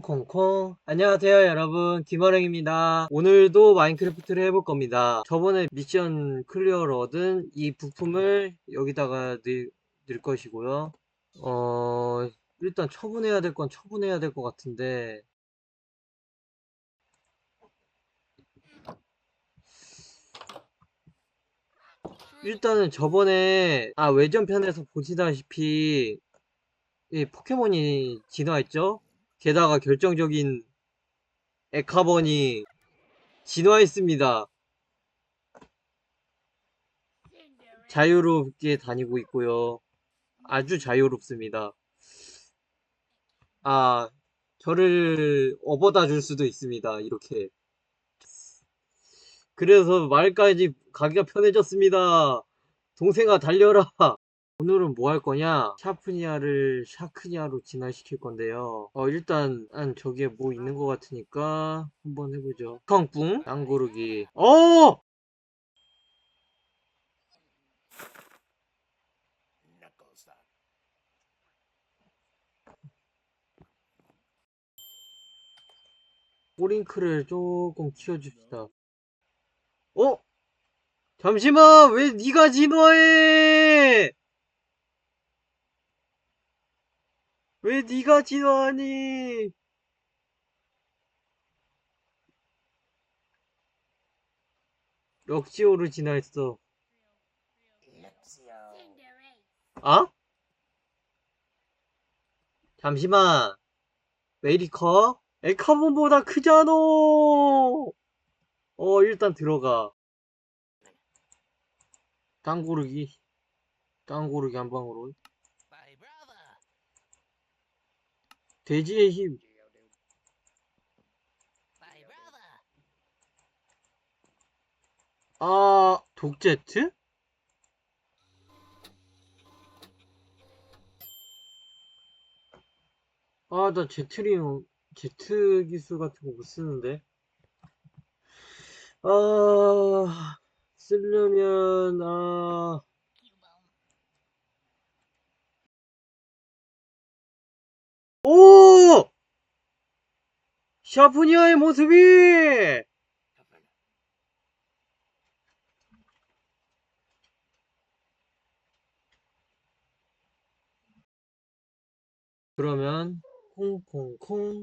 콩콩콩. 안녕하세요 여러분. 김어랭입니다. 오늘도 마인크래프트를 해볼 겁니다. 저번에 미션 클리어를 얻은 이 부품을 여기다가 넣, 넣을 것이고요. 어 일단 처분해야 될 건 처분해야 될 것 같은데. 일단은 저번에 아 외전편에서 보시다시피 이 포켓몬이 진화했죠? 게다가 결정적인 에카번이 진화했습니다. 자유롭게 다니고 있고요. 아주 자유롭습니다. 아, 저를 업어다 줄 수도 있습니다. 이렇게. 그래서 말까지 가기가 편해졌습니다. 동생아 달려라. 오늘은 뭐 할 거냐? 샤프니아를 샤크니아로 진화시킬 건데요. 어, 일단, 한 저기에 뭐 있는 것 같으니까 한번 해보죠. 컹뿡, 땅고르기. 어! 꼬링크를 조금 키워줍시다. 어? 잠시만! 왜 네가 진화해! 왜 네가 진화하니? 럭시오를 진화했어. 아? 잠시만. 왜 이리 커? 에카본보다 크잖아. 어, 일단 들어가. 땅 고르기. 땅 고르기 한 방으로. 돼지의 힘. 아, 독제트? 아, 나 제트리움, 제트 기술 같은 거 못 쓰는데. 아, 쓰려면, 아, 오! 샤프니아의 모습이! 그러면 콩콩콩